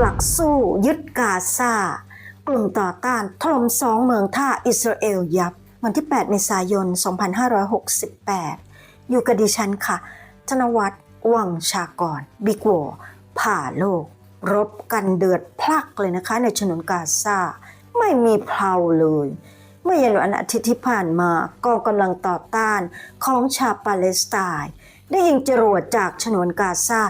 หลักสู้ยึดกาซา กลุ่มต่อต้านถล่มสองเมืองท่าอิสราเอลยับ วันที่ 8 เมษายน 2568 อยู่กับดิฉันค่ะ ธนวัฒน์วังชากร บิ๊กวผ่าโลก รบกันเดือดพลักเลยนะคะในฉนวนกาซา ไม่มีเพลาเลย เมื่อเย็นวันอาทิตย์ที่ผ่านมากองกำลังต่อต้านของชาวปาเลสไตน์ได้ยิงจรวดจากฉนวนกาซา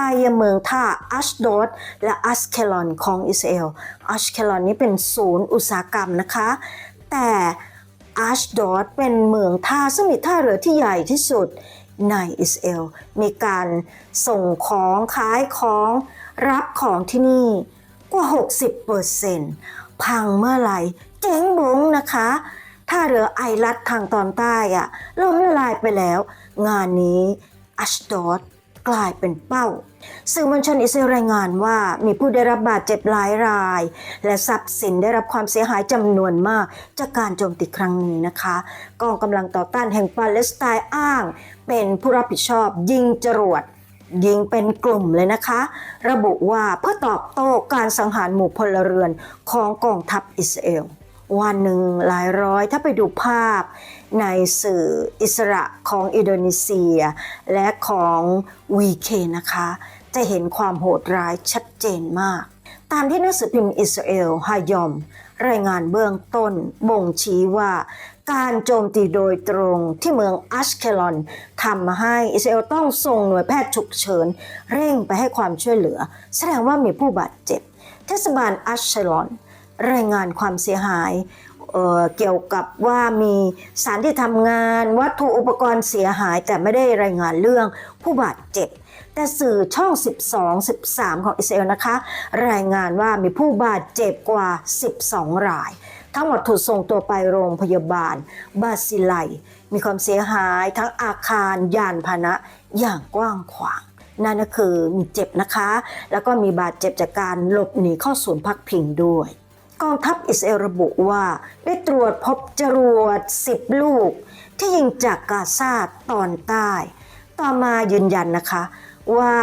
ไปยังเมืองท่าอัชโดดและอัสเคลอนของอิสราเอล อัชเคลอนนี้เป็นศูนย์อุตสาหกรรมนะคะ แต่อัชโดดเป็นเมืองท่าซึ่งมีท่าเรือที่ใหญ่ที่สุดในอิสราเอล มีการส่งของขายของรับของที่นี่กว่า 60%พังเมื่อไหร่เจ๊งบงนะคะท่าเรือไอรัดทางตอนใต้อะล่มละลายไปแล้ว งานนี้อัชดอด กลายเป็นเป้า สื่อมวลชนอิสราเอลรายงานว่ามีผู้ได้รับบาดเจ็บหลายราย และทรัพย์สินได้รับความเสียหายจำนวนมาก จากการโจมตีครั้งนี้นะคะกองกำลังต่อต้านแห่งปาเลสไตน์อ้าง เป็นผู้รับผิดชอบยิงจรวดยิงเป็นกลุ่มเลยนะคะ ระบุว่าเพื่อตอบโต้การสังหารหมู่พลเรือนของกองทัพอิสราเอล วันหนึ่งหลายร้อยถ้าไปดูภาพในสื่ออิสระของอินโดนีเซีย และของวีเคนะคะ จะเห็นความโหดร้ายชัดเจนมาก ตามที่หนังสือพิมพ์อิสราเอลฮายอม รายงานเบื้องต้นบ่งชี้ว่าการโจมตีโดยตรงที่เมืองอัชเคลอนทำให้อิสราเอลต้องส่งหน่วยแพทย์ฉุกเฉิน เร่งไปให้ความช่วยเหลือ แสดงว่ามีผู้บาดเจ็บ เทศบาลอัชเคลอน รายงานความเสียหายเเกี่ยวกับว่ามีสารที่ทำงาน วัตถุอุปกรณ์เสียหายแต่ไม่ได้รายงานเรื่องผู้บาดเจ็บ แต่สื่อช่อง 12 13 ของอิสราเอลนะคะ รายงานว่ามีผู้บาดเจ็บกว่า 12 ราย ทั้งหมดถูกส่งตัวไปโรงพยาบาล บาซิไล มีความเสียหายทั้งอาคารยานพาหนะอย่างกว้างขวางนั่นก็คือมีเจ็บนะคะ แล้วก็มีบาดเจ็บจากการหลบหนีเข้าศูนย์พักพิงด้วย กองทัพอิสราเอลระบุว่า ได้ตรวจพบจรวด 10 ลูก ที่ยิงจากกาซาตอนใต้ ต่อมายืนยันนะคะว่า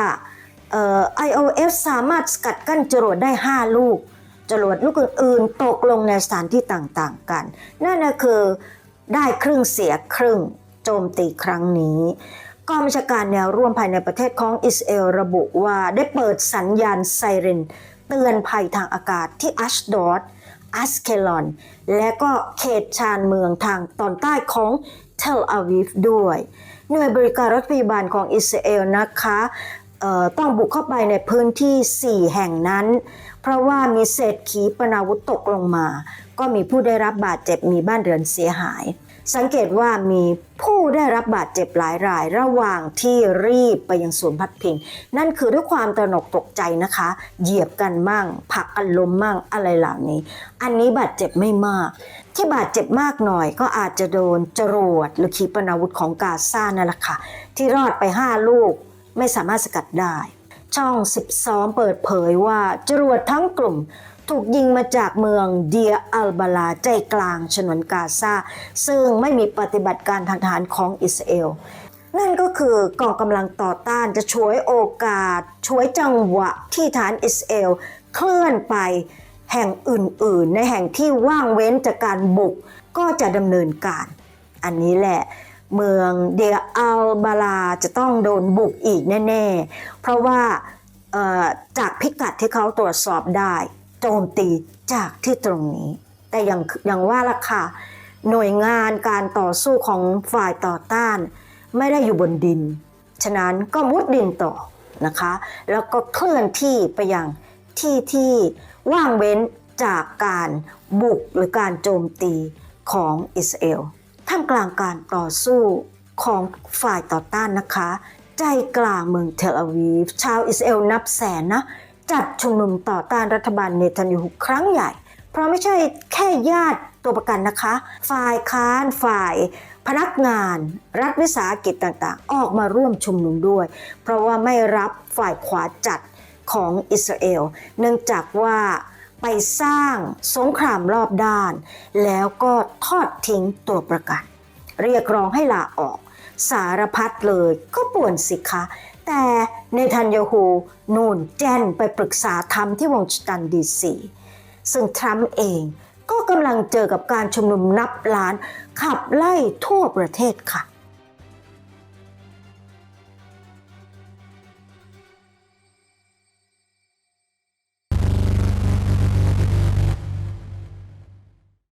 เอ่อ IOF สามารถสกัดกั้นจรวดได้ 5 ลูก จรวดลูกอื่นๆตกลงในสถานที่ต่างๆกัน นั่นคือได้ครึ่งเสียครึ่งโจมตีครั้งนี้กองบัญชาการแนวร่วมภายในประเทศของอิสราเอลระบุว่าได้เปิดสัญญาณไซเรน เตือนภัยทางอากาศที่อัชดอดอัสเคลอน และก็เขตชานเมืองทางตอนใต้ของเทลอาวีฟด้วย หน่วยบริการรถพยาบาลของอิสราเอลนะคะเอ่อต้องบุกเข้าไปในพื้นที่ 4 แห่งนั้น เพราะว่ามีเศษขีปนาวุธตกลงมา ก็มีผู้ได้รับบาดเจ็บมีบ้านเรือนเสียหาย สังเกตว่ามีผู้ได้รับบาดเจ็บหลายราย ระหว่างที่รีบไปยังศูนย์พักพิง นั่นคือด้วยความตระหนกตกใจนะคะ เหยียบกันมั่งผักกันล้มมั่งอะไรเหล่านี้ อันนี้บาดเจ็บไม่มาก ที่บาดเจ็บมากหน่อยก็อาจจะโดนจรวดหรือขีปนาวุธของกาซานั่นแหละค่ะที่รอดไป 5 ลูกไม่สามารถสกัดได้ ช่อง 12 เปิดเผยว่าจรวดทั้งกลุ่ม ถูกยิงมาจากเมืองเดียอัลบาลาใจกลางฉนวนกาซาซึ่งไม่มีปฏิบัติการทางทหารของอิสราเอล นั่นก็คือกองกำลังต่อต้านจะช่วยโอกาสช่วยจังหวะที่ฐานอิสราเอลเคลื่อนไปแห่งอื่นๆ ในแห่งที่ว่างเว้นจากการบุกก็จะดำเนินการ อันนี้แหละเมืองเดียอัลบาลาจะต้องโดนบุกอีกแน่ ๆ เพราะว่าจากพิกัดที่เขาตรวจสอบได้ จมตีจากที่ตรงนี้ แต่อย่างอย่างว่าล่ะค่ะ หน่วยงานการต่อสู้ของฝ่ายต่อต้าน ไม่ได้อยู่บนดิน ฉะนั้นก็มุดดินต่อนะคะ แล้วก็เคลื่อนที่ไปยังที่ที่ว่างเว้นจากการบุกหรือการโจมตีของอิสราเอลท่ามกลางการต่อสู้ของฝ่ายต่อต้านนะคะ ใจกลางเมืองเทลอาวีฟ ชาวอิสราเอลนับแสนนะ จัดชุมนุมต่อต้านรัฐบาลเนทันยาฮูครั้งใหญ่ เพราะไม่ใช่แค่ญาติตัวประกันนะคะ ฝ่ายค้านฝ่ายพนักงาน รัฐวิสาหกิจต่างๆ ออกมาร่วมชุมนุมด้วย เพราะว่าไม่รับฝ่ายขวาจัดของอิสราเอล เนื่องจากว่าไปสร้างสงครามรอบด้าน แล้วก็ทอดทิ้งตัวประกัน เรียกร้องให้ลาออก สารพัดเลยก็ป่วนสิคะ แต่เนทันยาฮูนูนแจ้นไปปรึกษาธรรมที่วอชิงตันดีซีซึ่งทรัมป์เองก็กำลังเจอกับการชุมนุมนับล้านขับไล่ทั่วประเทศค่ะ